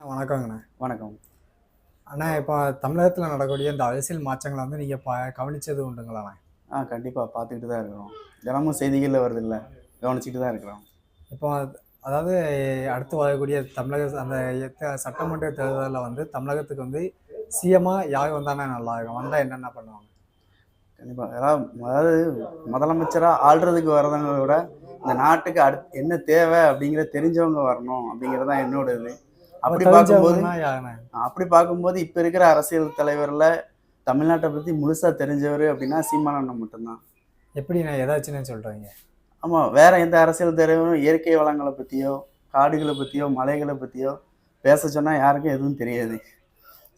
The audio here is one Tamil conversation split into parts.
வணக்கங்கண்ணா. வணக்கம். அண்ணா இப்போ தமிழகத்தில் நடக்கக்கூடிய இந்த அரசியல் மாற்றங்களை வந்து நீங்கள் ப கவனிச்சது உண்டுங்களாண்ணா? ஆ கண்டிப்பாக பார்த்துக்கிட்டு தான் இருக்கிறோம். தினமும் செய்திகளில் வருது இல்லை கவனிச்சுட்டு தான் இருக்கிறோம். இப்போ அது- அதாவது அடுத்து வரக்கூடிய தமிழக அந்த சட்டமன்ற தேர்தலில் வந்து தமிழகத்துக்கு வந்து சிஎம்மாக யார் வந்தானே நல்லா இருக்கும் வந்தால் என்னென்ன பண்ணுவாங்க? கண்டிப்பாக அதாவது அதாவது முதலமைச்சராக ஆள்றதுக்கு வரதவங்க விட இந்த நாட்டுக்கு அடுத்து என்ன தேவை அப்படிங்கிற தெரிஞ்சவங்க வரணும் அப்படிங்கிறது தான் என்னோட இது. அப்படி பார்க்கும்போது அப்படி பார்க்கும்போது இப்போ இருக்கிற அரசியல் தலைவரில் தமிழ்நாட்டை பற்றி முழுசாக தெரிஞ்சவர் அப்படின்னா சீமானண்ணன் மட்டும்தான். எப்படிண்ணா எதாச்சுன்னு சொல்கிறீங்க ஆமாம் வேற எந்த அரசியல் தலைவரும் இயற்கை வளங்களை பற்றியோ காடுகளை பற்றியோ மலைகளை பற்றியோ பேச சொன்னால் யாருக்கும் எதுவும் தெரியாது.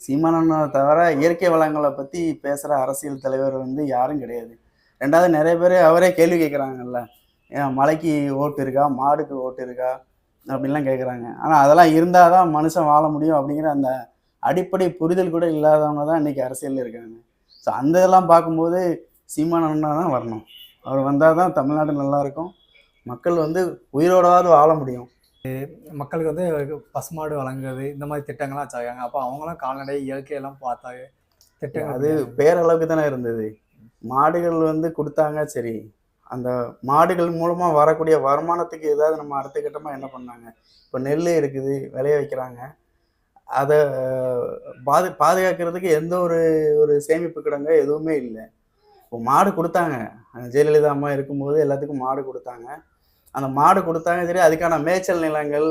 சீமானண்ணனை தவிர இயற்கை வளங்களை பற்றி பேசுகிற அரசியல் தலைவர் வந்து யாரும் கிடையாது. ரெண்டாவது நிறைய பேர் அவரே கேள்வி கேட்குறாங்கல்ல மலைக்கு ஓட்டு இருக்கா மாடுக்கு ஓட்டு இருக்கா அப்படின்லாம் கேட்குறாங்க ஆனால் அதெல்லாம் இருந்தால் தான் மனுஷன் வாழ முடியும் அப்படிங்கிற அந்த அடிப்படை புரிதல் கூட இல்லாதவங்க தான் இன்றைக்கி அரசியலில் இருக்காங்க. ஸோ அந்த இதெல்லாம் பார்க்கும்போது சீமானண்ணா தான் வரணும். அவர் வந்தால் தான் தமிழ்நாடு நல்லா இருக்கும் மக்கள் வந்து உயிரோடாவது வாழ முடியும். மக்களுக்கு வந்து பசுமாடு வழங்குறது இந்த மாதிரி திட்டங்கள்லாம் வச்சாங்க அப்போ அவங்களாம் கால்நடை இயற்கையெல்லாம் பார்த்தாங்க திட்டங்கள் அது பேரளவுக்கு தானே இருந்தது. மாடுகள் வந்து கொடுத்தாங்க சரி. அந்த மாடுகள் மூலமாக வரக்கூடிய வருமானத்துக்கு ஏதாவது நம்ம அடுத்த கட்டமாக என்ன பண்ணாங்க? இப்போ நெல் இருக்குது விளைய வைக்கிறாங்க. அதை பாது பாதுகாக்கிறதுக்கு எந்த ஒரு ஒரு சேமிப்பு கிடங்க எதுவுமே இல்லை. இப்போ மாடு கொடுத்தாங்க. ஜெயலலிதா அம்மா இருக்கும்போது எல்லாத்துக்கும் மாடு கொடுத்தாங்க. அந்த மாடு கொடுத்தாங்க சரி அதுக்கான மேய்ச்சல் நிலங்கள்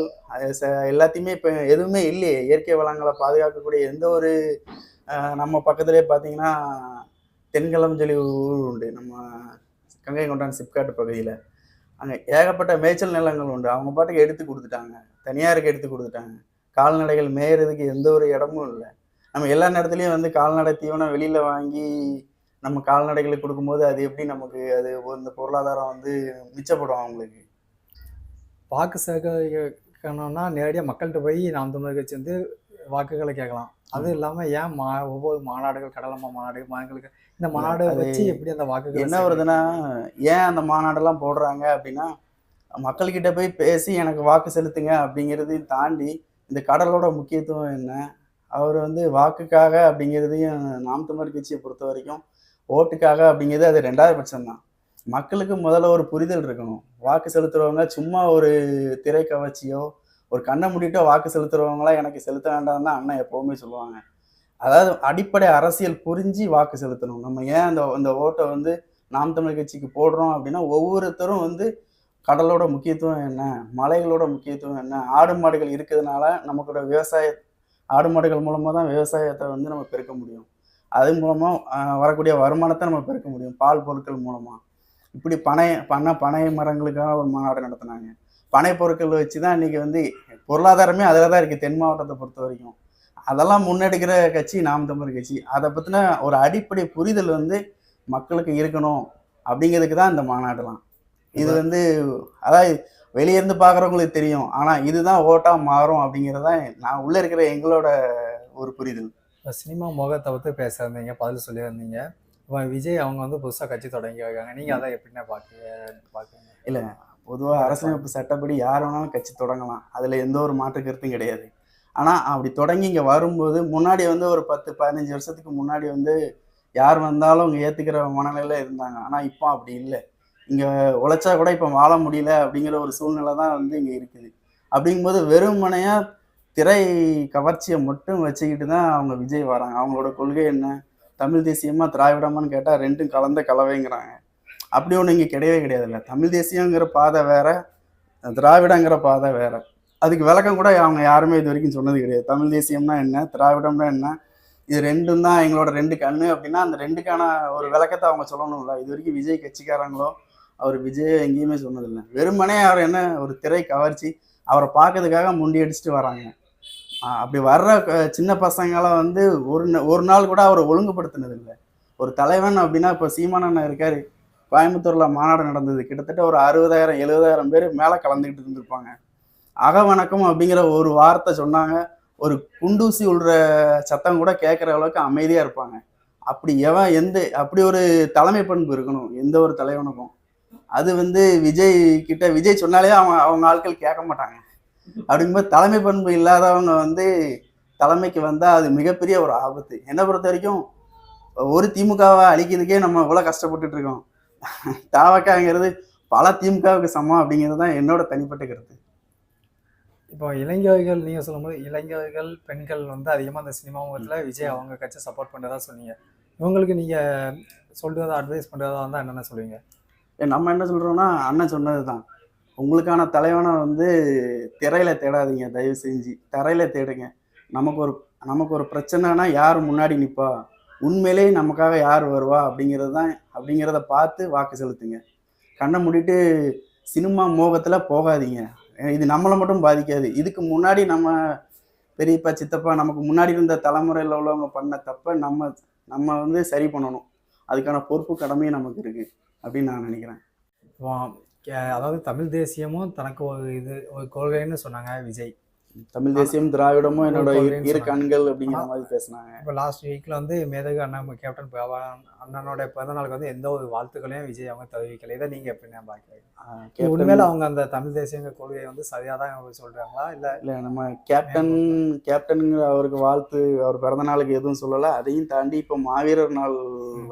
ச- எல்லாத்தையுமே இப்போ எதுவுமே இல்லையே. இயற்கை வளங்களை பாதுகாக்கக்கூடிய எந்த ஒரு நம்ம பக்கத்துலேயே பார்த்தீங்கன்னா தென்கலம் சொல்லி ஊர் உண்டு. நம்ம கங்கை கொண்டான் சிப்காட்டு பகுதியில். அங்கே ஏகப்பட்ட மேய்ச்சல் நிலங்கள் உண்டு. அவங்க பாட்டுக்கு எடுத்து கொடுத்துட்டாங்க. தனியாருக்கு எடுத்து கொடுத்துட்டாங்க. கால்நடைகள் மேயறதுக்கு எந்த ஒரு இடமும் இல்லை. நம்ம எல்லா நேரத்துலையும் வந்து கால்நடை தீவனம் வெளியில் வாங்கி நம்ம கால்நடைகளுக்கு கொடுக்கும்போது அது எப்படி நமக்கு அது இந்த பொருளாதாரம் வந்து மிச்சப்படும் அவங்களுக்கு? வாக்கு சேகரிக்கணும்னா நேரடியாக மக்கள்கிட்ட போய் நாம் தமிழர் கட்சி வந்து வாக்குகளை கேட்கலாம். அது இல்லாமல் ஏன் மா ஒவ்வொரு மாநாடுகள் கடலம்மா மாநாடு மாநாடுகளுக்கு இந்த மாநாடு வச்சு எப்படி அந்த வாக்குகள் என்ன வருதுன்னா ஏன் அந்த மாநாடெல்லாம் போடுறாங்க அப்படின்னா மக்கள்கிட்ட போய் பேசி எனக்கு வாக்கு செலுத்துங்க அப்படிங்கிறதையும் தாண்டி இந்த கடலோட முக்கியத்துவம் என்ன? அவர் வந்து வாக்குக்காக அப்படிங்கிறதையும் நாம் தமிழர் கட்சியை பொறுத்த வரைக்கும் ஓட்டுக்காக அப்படிங்கிறது அது ரெண்டாவது பட்சம்தான். மக்களுக்கு முதல்ல ஒரு புரிதல் இருக்கணும். வாக்கு செலுத்துறவங்க சும்மா ஒரு திரை கவர்ச்சியோ ஒரு கண்ணை மூடிட்டோ வாக்கு செலுத்துறவங்களாம் எனக்கு செலுத்த வேண்டாம் தான் அண்ணன் எப்பவுமே சொல்லுவாங்க. அதாவது அடிப்படை அரசியல் புரிஞ்சு வாக்கு செலுத்தணும். நம்ம ஏன் அந்த அந்த ஓட்டை வந்து நாம் தமிழ் கட்சிக்கு போடுறோம் அப்படின்னா ஒவ்வொருத்தரும் வந்து கடலோட முக்கியத்துவம் என்ன மலைகளோட முக்கியத்துவம் என்ன ஆடு மாடுகள் இருக்கிறதுனால நமக்கோட விவசாய ஆடு மாடுகள் மூலமாக தான் விவசாயத்தை வந்து நம்ம பெருக்க முடியும். அது மூலமாக வரக்கூடிய வருமானத்தை நம்ம பெருக்க முடியும் பால் பொருட்கள் மூலமாக இப்படி பனை பண்ண பனை மரங்களுக்காக ஒரு மாநாடு நடத்தினாங்க. பனை பொருட்கள் வச்சு தான் இன்றைக்கி வந்து பொருளாதாரமே அதில் தான் இருக்குது தென் மாவட்டத்தை பொறுத்த வரைக்கும். அதெல்லாம் முன்னெடுக்கிற கட்சி நாம் தமிழர் கட்சி. அதை பற்றின ஒரு அடிப்படை புரிதல் வந்து மக்களுக்கு இருக்கணும் அப்படிங்கிறதுக்கு தான் இந்த மாநாடுலாம் இது வந்து அதாவது வெளியே இருந்து பார்க்குறவங்களுக்கு தெரியும். ஆனால் இதுதான் ஓட்டாக மாறும் அப்படிங்கிறது நான் உள்ளே இருக்கிற எங்களோட ஒரு புரிதல். இப்போ சினிமா முகத்தை பற்றி பேசியிருந்தீங்க பதில் சொல்லியிருந்தீங்க. இப்போ விஜய் அவங்க வந்து புதுசாக கட்சி தொடங்கி இருக்காங்க நீங்கள் அதை எப்படின்னா பார்க்க பார்க்குறீங்க பொதுவாக அரசியலமைப்பு சட்டப்படி யார் வேணாலும் கட்சி தொடங்கலாம். அதில் எந்த ஒரு மாற்று கருத்தும் கிடையாது. ஆனால் அப்படி தொடங்கி இங்கே வரும்போது முன்னாடி வந்து ஒரு பத்து பதினஞ்சு வருஷத்துக்கு முன்னாடி வந்து யார் வந்தாலும் இங்கே ஏற்றுக்கிற மனநிலையில் இருந்தாங்க. ஆனால் இப்போ அப்படி இல்லை. இங்கே உழைச்சா கூட இப்போ வாழ முடியல அப்படிங்கிற ஒரு சூழ்நிலை தான் வந்து இங்கே இருக்குது. அப்படிங்கும்போது வெறுமனையாக திரை கவர்ச்சியை மட்டும் வச்சுக்கிட்டு தான் அவங்க விஜய் வராங்க. அவங்களோட கொள்கை என்ன? தமிழ் தேசியமா திராவிடமான்னு கேட்டால் ரெண்டும் கலந்த கலவைங்கிறாங்க. அப்படி ஒன்று இங்கே கிடையவே கிடையாதுல்ல. தமிழ் தேசியங்கிற பாதை வேற திராவிடங்கிற பாதை வேற. அதுக்கு விளக்கம் கூட அவங்க யாருமே இது வரைக்கும் சொன்னது கிடையாது. தமிழ் தேசியம்னா என்ன திராவிடம்னா என்ன இது ரெண்டும் தான் எங்களோட ரெண்டு கண்ணு அப்படின்னா அந்த ரெண்டுக்கான ஒரு விளக்கத்தை அவங்க சொல்லணும்ல. இது வரைக்கும் விஜய் கட்சிக்காரங்களோ அவர் விஜய் எங்கேயுமே சொன்னதில்லை. வெறுமனே அவர் என்ன ஒரு திரை கவர்ச்சி அவரை பார்க்கறதுக்காக முண்டி அடிச்சுட்டு வராங்க. அப்படி வர்ற சின்ன பசங்களை வந்து ஒரு ந- ஒரு நாள் கூட அவரை ஒழுங்குபடுத்தினது இல்லை ஒரு தலைவன் அப்படின்னா இப்போ சீமானண்ணன் இருக்காரு. கோயம்புத்தூரில் மாநாடு நடந்தது. கிட்டத்தட்ட ஒரு அறுபதாயிரம் எழுபதாயிரம் பேர் மேலே கலந்துக்கிட்டு இருந்திருப்பாங்க. அகவணக்கம் அப்படிங்கிற ஒரு வார்த்தை சொன்னாங்க. ஒரு குண்டூசி உள்ற சத்தம் கூட கேட்குற அளவுக்கு அமைதியாக இருப்பாங்க. அப்படி எவன் எந்த அப்படி ஒரு தலைமை பண்பு இருக்கணும் எந்த ஒரு தலைவனுக்கும். அது வந்து விஜய் கிட்ட விஜய் சொன்னாலே அவங்க அவங்க ஆட்கள் கேட்க மாட்டாங்க. அப்படிங்கும்போது தலைமை பண்பு இல்லாதவங்க வந்து தலைமைக்கு வந்தால் அது மிகப்பெரிய ஒரு ஆபத்து. என்னை பொறுத்த வரைக்கும் ஒரு திமுகவை அழிக்கிறதுக்கே நம்ம இவ்வளோ கஷ்டப்பட்டுட்டு இருக்கோம். தாவக்காங்கிறது பல திமுகவுக்கு சமம் அப்படிங்கிறது தான் என்னோட தனிப்பட்ட கருத்து. இப்போ இளைஞர்கள் நீங்கள் சொல்லும்போது இளைஞர்கள் பெண்கள் வந்து அதிகமாக அந்த சினிமா முகத்தில் விஜய் அவங்க கட்சி சப்போர்ட் பண்ணுறதா சொன்னீங்க. இவங்களுக்கு நீங்கள் சொல்றதா அட்வைஸ் பண்ணுறதா இருந்தால் என்னென்ன சொல்லுவீங்க? ஏ, நம்ம என்ன சொல்றோம்னா அண்ணன் சொன்னது தான் உங்களுக்கான தலைவனை வந்து திரையில தேடாதீங்க தயவு செஞ்சு. தரையில தேடுங்க. நமக்கு ஒரு நமக்கு ஒரு பிரச்சனைனா யார் முன்னாடி நிற்பா உண்மையிலேயே நமக்காக யார் வருவா அப்படிங்கிறது தான் அப்படிங்கிறத பார்த்து வாக்கு செலுத்துங்க. கண்ணை மூடிட்டு சினிமா மோகத்தில் போகாதீங்க. இது நம்மளை மட்டும் பாதிக்காது. இதுக்கு முன்னாடி நம்ம பெரியப்பா சித்தப்பா நமக்கு முன்னாடி இருந்த தலைமுறையில் உள்ளவங்க பண்ண தப்பை நம்ம நம்ம வந்து சரி பண்ணணும். அதுக்கான பொறுப்பு கடமையும் நமக்கு இருக்குது அப்படின்னு நான் நினைக்கிறேன். இப்போ அதாவது தமிழ் தேசியமும் தனக்கு ஒரு இது ஒரு கொள்கைன்னு சொன்னாங்க விஜய். தமிழ் தேசியம் திராவிடமும் என்னோட இரு-. கண்கள் அப்படிங்கிற மாதிரி பேசினாங்க. இப்போ லாஸ்ட் வீக்கில் வந்து மேதகு அண்ணன் கேப்டன் பிரபாகரன் அண்ணனோட பிறந்த நாளுக்கு வந்து எந்த ஒரு வாழ்த்துக்களையும் விஜய் அவங்க தெரிவிக்கல. இதை நீங்கள் எப்படி நான் பார்க்குறீங்க? உண்மையில அவங்க அந்த தமிழ் தேசியங்க கொள்கையை வந்து சரியாக தான் அவங்க சொல்கிறாங்களா இல்லை இல்ல நம்ம கேப்டன் கேப்டனுங்கிற அவருக்கு வாழ்த்து அவர் பிறந்த நாளுக்கு எதுவும் சொல்லல. அதையும் தாண்டி இப்போ மாவீரர் நாள்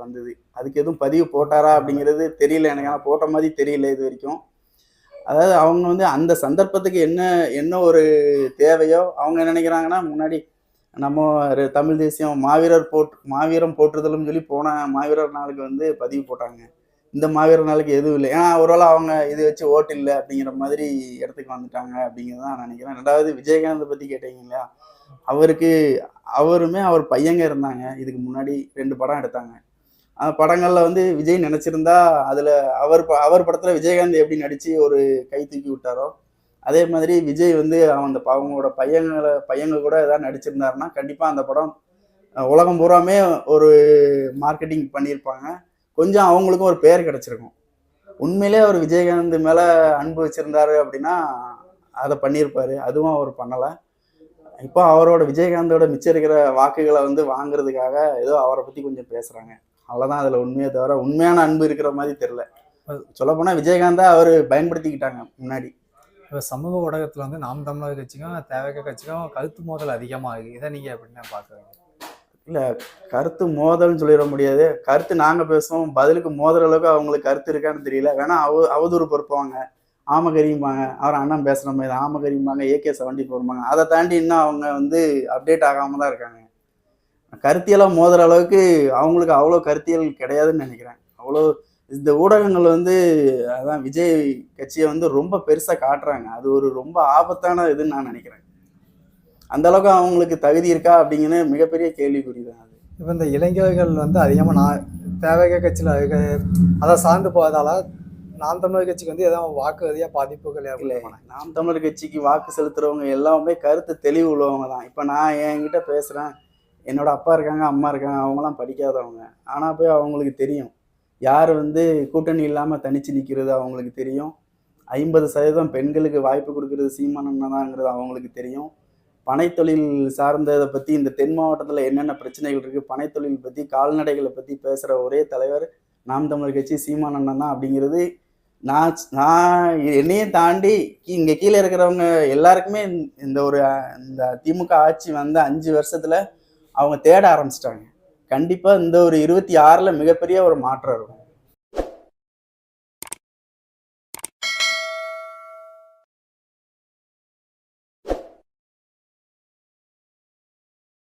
வந்தது. அதுக்கு எதுவும் பதிவு போட்டாரா அப்படிங்கிறது தெரியல. எனக்கு ஆனால் போட்ட மாதிரி தெரியல இது வரைக்கும். அதாவது அவங்க வந்து அந்த சந்தர்ப்பத்துக்கு என்ன என்ன ஒரு தேவையோ அவங்க என்ன நினைக்கிறாங்கன்னா முன்னாடி நம்ம ஒரு தமிழ் தேசியம் மாவீரர் போட் மாவீரம் போற்றுதலும் சொல்லி போன மாவீரர் நாளுக்கு வந்து பதிவு போட்டாங்க. இந்த மாவீரர் நாளுக்கு எதுவும் இல்லை. ஏன்னா ஒருவேளை அவங்க இது வச்சு ஓட்டு இல்லை அப்படிங்கிற மாதிரி இடத்துக்கு வந்துட்டாங்க அப்படிங்கிறது தான் நான் நினைக்கிறேன். ரெண்டாவது விஜயகாந்தை பற்றி கேட்டீங்க இல்லையா? அவருக்கு அவருமே அவர் பையங்க இருந்தாங்க. இதுக்கு முன்னாடி ரெண்டு படம் எடுத்தாங்க. அந்த படங்களில் வந்து விஜய் நினச்சிருந்தா அதில் அவர் ப- அவர் படத்தில் விஜயகாந்த் எப்படி நடித்து ஒரு கை தூக்கி விட்டாரோ அதே மாதிரி விஜய் வந்து அவன் அந்த ப- அவங்களோட பையங்களை பையங்க கூட ஏதாவது நடிச்சிருந்தாருன்னா கண்டிப்பாக அந்த படம் உலகம் பூராமே ஒரு மார்க்கெட்டிங் பண்ணியிருப்பாங்க. கொஞ்சம் அவங்களுக்கும் ஒரு பெயர் கிடச்சிருக்கும். உண்மையிலே அவர் விஜயகாந்த் மேலே அன்பு வச்சுருந்தாரு அப்படின்னா அதை பண்ணியிருப்பாரு. அதுவும் அவர் பண்ணலை. இப்போ அவரோட விஜயகாந்தோட மிச்சம் இருக்கிற வாக்குகளை வந்து வாங்குறதுக்காக ஏதோ அவரை பற்றி கொஞ்சம் பேசுகிறாங்க அவ்வளோதான் அதில் உண்மையை தவிர உண்மையான அன்பு இருக்கிற மாதிரி தெரில சொல்லப்போனால் விஜயகாந்தா அவர் பயன்படுத்திக்கிட்டாங்க முன்னாடி. இப்போ சமூக ஊடகத்தில் வந்து நாம் தமிழர் கட்சிக்கும் தேவைக்க கட்சிக்கும் கருத்து மோதல் அதிகமாக இருக்குது இதை நீங்கள் எப்படி நான் பார்க்குறீங்க கருத்து மோதல்னு சொல்லிட முடியாது. கருத்து நாங்கள் பேசுவோம். பதிலுக்கு மோதுற அளவுக்கு அவங்களுக்கு கருத்து இருக்கான்னு தெரியல. வேணா அவ அவதூறு பொறுப்பாங்க. ஆமகரியும்பாங்க. அவர் அண்ணன் பேசுகிற மாதிரி ஆமகரியும்பாங்க. ஏகே செவன்டி போருப்பாங்க அதை தாண்டி இன்னும் அவங்க வந்து அப்டேட் ஆகாம தான் இருக்காங்க. கருத்தியெல்லாம் மோதுற அளவுக்கு அவங்களுக்கு அவ்வளோ கருத்தியல் கிடையாதுன்னு நினைக்கிறேன். அவ்வளோ இந்த ஊடகங்கள் வந்து அதான் விஜய் கட்சியை வந்து ரொம்ப பெருசாக காட்டுறாங்க. அது ஒரு ரொம்ப ஆபத்தான இதுன்னு நான் நினைக்கிறேன். அந்த அளவுக்கு அவங்களுக்கு தகுதி இருக்கா அப்படிங்கன்னு மிகப்பெரிய கேள்விக்குறி தான் அது. இப்போ இந்த இளைஞர்கள் வந்து அதிகமாக நான் தேவைக்க கட்சியில் அதை சார்ந்து போவதால நாம் தமிழர் கட்சிக்கு வந்து எதாவது வாக்கு அதிக பாதிப்புகள் இல்லை. நாம் தமிழர் கட்சிக்கு வாக்கு செலுத்துறவங்க எல்லாமே கருத்து தெளிவு உள்ளவங்க தான். இப்போ நான் என்கிட்ட பேசுகிறேன் என்னோட அப்பா இருக்காங்க அம்மா இருக்காங்க அவங்களாம் படிக்காதவங்க. ஆனால் போய் அவங்களுக்கு தெரியும். யார் வந்து கூட்டணி இல்லாமல் தனிச்சு நிற்கிறது அவங்களுக்கு தெரியும். ஐம்பது சதவீதம் பெண்களுக்கு வாய்ப்பு கொடுக்கறது சீமானண்ணதாங்கிறது அவங்களுக்கு தெரியும். பனைத்தொழில் சார்ந்ததை பற்றி இந்த தென் மாவட்டத்தில் என்னென்ன பிரச்சனைகள் இருக்குது பனைத்தொழில் பற்றி கால்நடைகளை பற்றி பேசுகிற ஒரே தலைவர் நாம் தமிழர் கட்சி சீமானண்ணன் தான் அப்படிங்கிறது நான் நான் என்னையும் தாண்டி இங்கே கீழே இருக்கிறவங்க எல்லாருக்குமே இந்த- ஒரு இந்த திமுக ஆட்சி வந்த அஞ்சு வருஷத்தில் அவங்க தேட ஆரம்பிச்சிட்டாங்க. கண்டிப்பாக இந்த ஒரு இருபத்தி ஆறில் மிகப்பெரிய ஒரு மாற்றம் இருக்கும்.